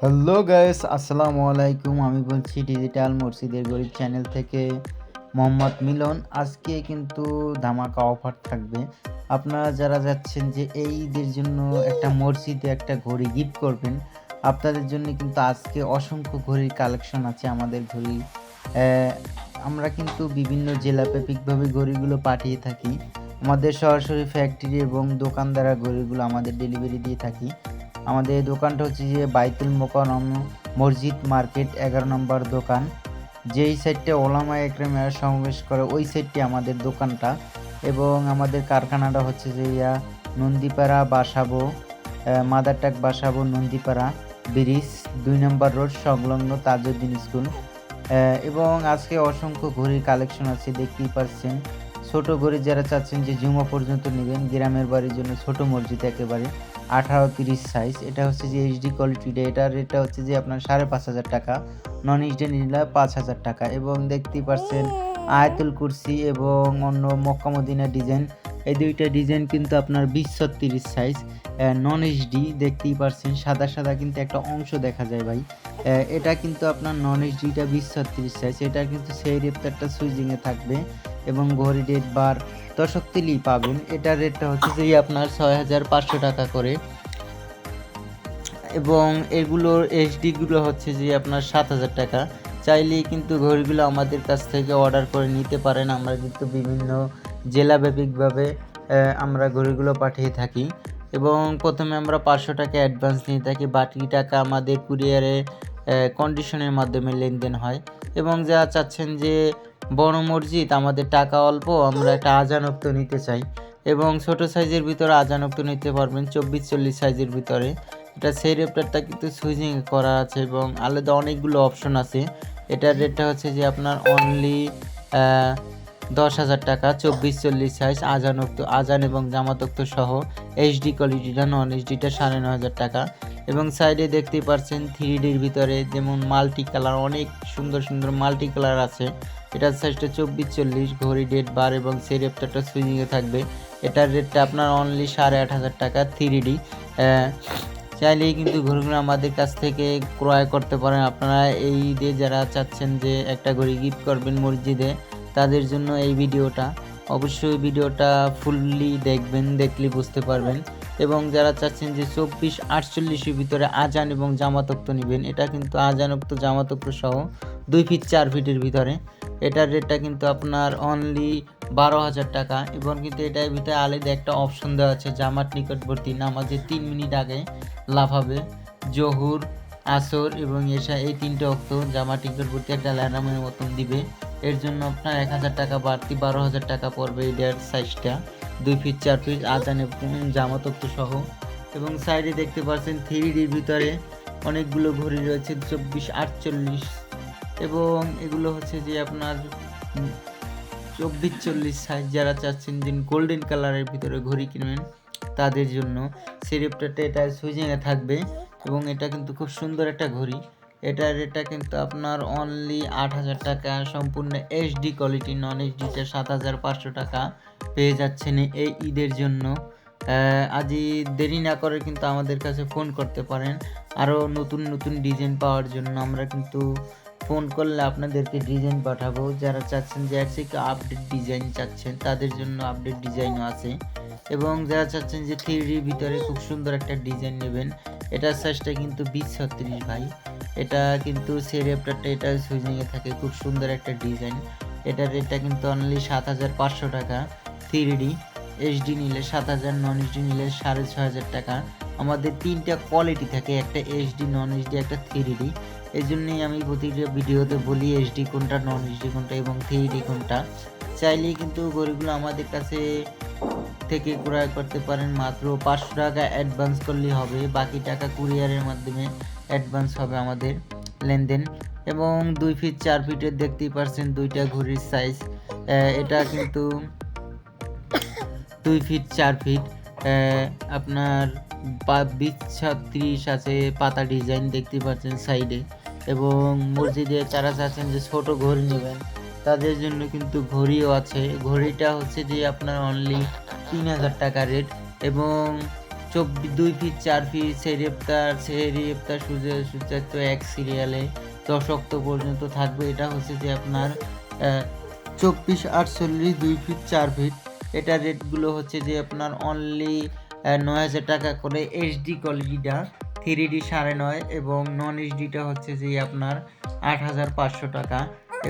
Hello guys আসসালামু আলাইকুম। আমি বলছি ডিজিটাল মসজিদের গরিব চ্যানেল থেকে মোহাম্মদ মিলন। আজকে কিন্তু ধামাকা অফার থাকবে। আপনারা যারা যাচ্ছেন যে এই ঈদের জন্য একটা মসজিদে একটা ঘড়ি গিফট করবেন, আপনাদের জন্য কিন্তু আজকে অসংখ্য ঘড়ির কালেকশন আছে আমাদের ঘড়ি। আমরা কিন্তু বিভিন্ন জেলাব্যাপিকভাবে ঘড়িগুলো পাঠিয়ে থাকি। আমাদের সরাসরি ফ্যাক্টরি এবং দোকানদারা ঘড়িগুলো আমাদের ডেলিভারি দিয়ে থাকি। আমাদের দোকানটা হচ্ছে যে বাইতুল মোকারম মসজিদ মার্কেট এগারো নম্বর দোকান। যেই সাইডটা ওলামা একরামেরা সমাবেশ করে, ওই সাইডটি আমাদের দোকানটা। এবং আমাদের কারখানাটা হচ্ছে যে ইয়া নন্দীপাড়া বাসাবো মাদারটাক বাসাবো, নন্দীপাড়া ব্রিজ, দুই নম্বর রোড, সংলগ্ন তাজউদ্দিন স্কুল। এবং আজকে অসংখ্য ঘড়ির কালেকশন আছে, দেখতেই পাচ্ছেন। ছোট ঘড়ি যারা চাচ্ছেন যে জুমা পর্যন্ত নেবেন, গ্রামের বাড়ির জন্য ছোট মসজিদ একেবারে। আঠারো তিরিশ সাইজ এটা হচ্ছে যে এইচডি কোয়ালিটিটা এটার রেটটা হচ্ছে যে আপনার সাড়ে পাঁচ হাজার টাকা। নন এইচডি নিলে পাঁচ হাজার টাকা এবং দেখতেই পাচ্ছেন আয়াতুল কুরসি এবং অন্য মক্কামদিনা ডিজাইন এই দুইটা ডিজাইন কিন্তু আপনার বিশ ছত্রিশ সাইজ নন এইচডি দেখতেই পাচ্ছেন সাদা সাদা কিন্তু একটা অংশ দেখা যায় ভাই। এটা কিন্তু আপনার নন এইচডিটা বিশ ছত্রিশ সাইজ এটা কিন্তু সেই রেপ্তারটা সুইজিংয়ে থাকবে। এবং ঘড়ি ডেট বার দশক তিলি পাবেন। এটার রেটটা হচ্ছে যে আপনার ছয় হাজার পাঁচশো টাকা করে। এবং এগুলোর এইচডিগুলো হচ্ছে যে আপনার সাত হাজার টাকা। চাইলেই কিন্তু ঘড়িগুলো আমাদের কাছ থেকে অর্ডার করে নিতে পারেন। আমরা কিন্তু বিভিন্ন জেলাব্যাপিকভাবে আমরা ঘড়িগুলো পাঠিয়ে থাকি। এবং প্রথমে আমরা পাঁচশো টাকা অ্যাডভান্স নিয়ে থাকি। বাকি টাকা আমাদের কুরিয়ারে কন্ডিশনের মাধ্যমে লেনদেন হয়। এবং যারা চাচ্ছেন যে বড় মসজিদ, আমাদের টাকা অল্প, আমরা একটা আজানক্ত নিতে চাই। এবং ছোট সাইজের ভিতরে আজানক্ত নিতে পারবেন, চব্বিশ চল্লিশ সাইজের ভিতরে। এটা সেই রেপ্টারটা কিন্তু সুইচিং করা আছে এবং আলাদা অনেকগুলো অপশন আছে। এটার রেটটা হচ্ছে যে আপনার অনলি দশ হাজার টাকা, চব্বিশ চল্লিশ সাইজ, আজানক্ত, আজান এবং জামাতক্ত সহ এইচডি কোয়ালিটিটা নন এইচডিটা সাড়ে ন হাজার টাকা। এবং সাইডে দেখতেই পাচ্ছেন থ্রি ডির ভিতরে যেমন মাল্টি কালার অনেক সুন্দর সুন্দর মাল্টি কালার আছে। এটার সাইজটা চব্বিশ চল্লিশ, ঘড়ি ডেট বার এবং সেই রেপ্টারটা সুইচিংয়ে থাকবে। এটার রেটটা আপনার অনলি সাড়ে আট হাজার টাকা থ্রি ডি চাইলেই কিন্তু ঘড়িগুলো আমাদের কাছ থেকে ক্রয় করতে পারেন। আপনারা এই ঈদে যারা চাচ্ছেন যে একটা ঘড়ি গিফট করবেন মসজিদে, তাদের জন্য এই ভিডিওটা। অবশ্যই ভিডিওটা ফুললি দেখবেন, দেখলে বুঝতে পারবেন। এবং যারা চাচ্ছেন যে চব্বিশ আটচল্লিশের ভিতরে আজান এবং জামাতক্ত নেবেন, এটা কিন্তু আজানক্ত, জামাতক্ত সহ দুই ফিট চার ফিটের ভিতরে। এটার রেটটা কিন্তু আপনার অনলি বারো হাজার টাকা এবং কিন্তু এটার ভিতরে আলাদা একটা অপশন দেওয়া আছে, জামাত নিকটবর্তী। নামাজের তিন মিনিট আগে লাফাবে জহুর, আসর এবং এসা, এই তিনটে অক্ত জামা নিকটবর্তী একটা ল্যান্ডামের মতন দিবে। এর জন্য আপনার এক হাজার টাকা বাড়তি বারো হাজার টাকা পড়বে এটার সাইজটা দুই ফিট চার ফিট আজান এবং জামাতক্ত সহ। এবং সাইডে দেখতে পাচ্ছেন থ্রি ডির ভিতরে অনেকগুলো ঘড়ি রয়েছে, চব্বিশ, আটচল্লিশ। এবং এগুলো হচ্ছে যে আপনার চব্বিশ, চল্লিশ সাইজ যারা চাচ্ছেন যে গোল্ডেন কালারের ভিতরে ঘড়ি কিনবেন, তাদের জন্য। সিরিপটাতে এটা সুইচিংয়ে থাকবে। এবং এটা কিন্তু খুব সুন্দর একটা ঘড়ি। এটার রেটটা কিন্তু আপনার অনলি আট হাজার টাকা, সম্পূর্ণ এইচডি কোয়ালিটি নন এইচডিটা সাত হাজার পাঁচশো টাকা পেয়ে যাচ্ছেন এই ঈদের জন্য। আজই দেরি না করে কিন্তু আমাদের কাছে ফোন করতে পারেন। আরও নতুন নতুন ডিজাইন পাওয়ার জন্য আমরা কিন্তু ফোন করলে আপনাদেরকে ডিজাইন পাঠাবো। যারা চাচ্ছেন যে এর থেকে আপডেট ডিজাইন চাচ্ছেন, তাদের জন্য আপডেট ডিজাইনও আছে। এবং যারা চাচ্ছেন যে থ্রি ডির ভিতরে খুব সুন্দর একটা ডিজাইন নেবেন, এটার সাইজটা কিন্তু বিশ ছত্রিশ ভাই। এটা কিন্তু সেরেপটারটা এটা সুইজিংয়ে থাকে, খুব সুন্দর একটা ডিজাইন। এটার রেটটা কিন্তু অনলি সাত হাজার পাঁচশো টাকা থ্রি এইচডি নিলে সাত হাজার নন এইচডি নিলে সাড়ে ছ হাজার টাকা। আমাদের তিনটা কোয়ালিটি থাকে, একটা এইচডি নন এইচডি একটা থ্রি এই জন্যই আমি প্রতিটা ভিডিওতে বলি এইচডি কোনটা নন এইচডি কোনটা এবং থ্রি কোনটা। চাইলেই কিন্তু গরিবগুলো আমাদের কাছে থেকে ক্রয় করতে পারেন মাত্র পাঁচশো টাকা অ্যাডভান্স করলেই হবে। বাকি টাকা কুরিয়ারের মাধ্যমে অ্যাডভান্স হবে আমাদের লেনদেন। এবং দুই ফিট চার ফিটের দেখতেই পারছেন দুইটা ঘড়ির সাইজ এটা কিন্তু দুই ফিট চার ফিট আপনার বিশ আছে, পাতা ডিজাইন দেখতে পাচ্ছেন সাইডে এবং মসজিদে যারা চাচ্ছেন যে ছোট ঘড়ি নেবেন, তাদের জন্য কিন্তু ঘড়িও আছে। ঘড়িটা হচ্ছে যে আপনার অনলি তিন হাজার টাকা রেট এবং চব্বিশ দুই ফিট, চার ফিট সেরিপ্তার সেরিপ্তার সূর্য সূর্যাস্ত এক সিরিয়ালে দশ অক্ট পর্যন্ত থাকবে। এটা হচ্ছে যে আপনার চব্বিশ, আটচল্লিশ, দুই ফিট, চার ফিট। এটা রেটগুলো হচ্ছে যে আপনার অনলি নয় হাজার টাকা করে এইচডি কোয়ালিটিটা থ্রি ডি সাড়ে নয় এবং নন এইচডিটা হচ্ছে যে আপনার আট হাজার পাঁচশো টাকা।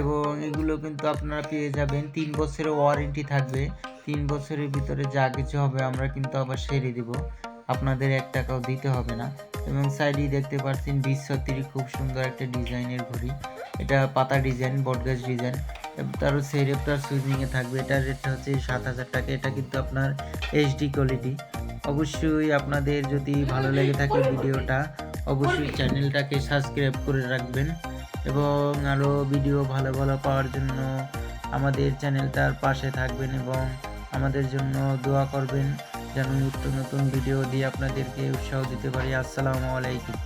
এবং এগুলো কিন্তু আপনারা পেয়ে যাবেন। তিন বছরের ওয়ারেন্টি থাকবে। তিন বছরের ভিতরে যা কিছু হবে আমরা কিন্তু আবার সেরে দিব। আপনাদের এক টাকাও দিতে হবে না। এবং সাইডেই দেখতে পাচ্ছেন বিশ ছত্রিশ খুব সুন্দর একটা ডিজাইনের ঘড়ি। এটা পাতা ডিজাইন, বটগাছ ডিজাইন। তারও সেরেপটার সুইমিংয়ে থাকবে। এটার রেটটা হচ্ছে সাত হাজার টাকা। এটা কিন্তু আপনার এইচডি কোয়ালিটি অবশ্যই আপনাদের যদি ভালো লেগে থাকে ভিডিওটা, অবশ্যই চ্যানেলটাকে সাবস্ক্রাইব করে রাখবেন। এবং আরও ভিডিও ভালো ভালো পাওয়ার জন্য আমাদের চ্যানেলটার পাশে থাকবেন এবং আমাদের জন্য দোয়া করবেন যেন নিত্য নতুন ভিডিও দিয়ে আপনাদেরকে উৎসাহ দিতে পারি। আসসালামু আলাইকুম।